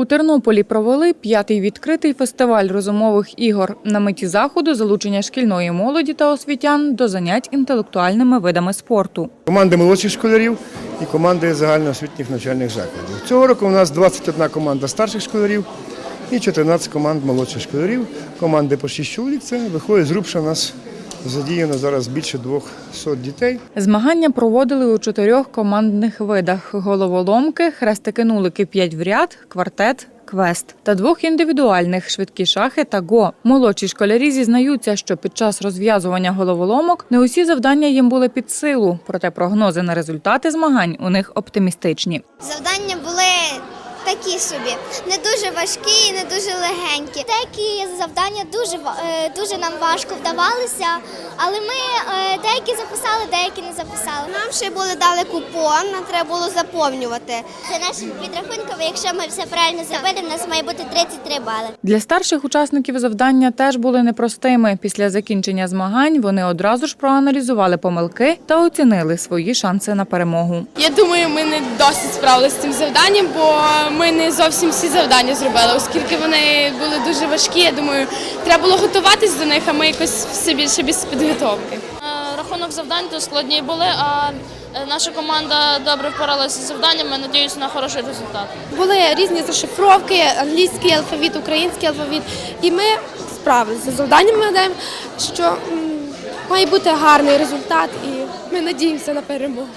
У Тернополі провели п'ятий відкритий фестиваль розумових ігор на меті заходу залучення шкільної молоді та освітян до занять інтелектуальними видами спорту. Команди молодших школярів і команди загальноосвітніх навчальних закладів. Цього року у нас 21 команда старших школярів і 14 команд молодших школярів. Команди по 6 чоловік. Це виходить з груп, у нас задіяно зараз більше 200 дітей. Змагання проводили у чотирьох командних видах: головоломки, хрестики-нулики 5 в ряд, квартет. Квест та двох індивідуальних швидкі шахи та го. Молодші школярі зізнаються, що під час розв'язування головоломок не усі завдання їм були під силу, проте прогнози на результати змагань у них оптимістичні. Завдання були такі собі, не дуже важкі, не дуже легенькі. Деякі завдання дуже е, дуже нам важко вдавалися, але ми е, деякі записали, деякі не записали. Нам ще були дали купон, нам треба було заповнювати. Це наш підрахунковий. Якщо ми все правильно зробили, в нас має бути 33 бали. Для старших учасників завдання теж були непростими. Після закінчення змагань вони одразу ж проаналізували помилки та оцінили свої шанси на перемогу. Я думаю, ми не досить справилися з цим завданням, бо ми не зовсім всі завдання зробили, оскільки вони були дуже важкі. Я думаю, треба було готуватись до них, а ми якось все більше без підготовки. Е, Рахунок завдань то складні були, а е, наша команда добре впоралася з завданнями. Надіюсь на хороший результат. Були різні зашифровки, англійський алфавіт, український алфавіт, і ми справилися з завданнями. Ми що має бути гарний результат, і ми надіємося на перемогу.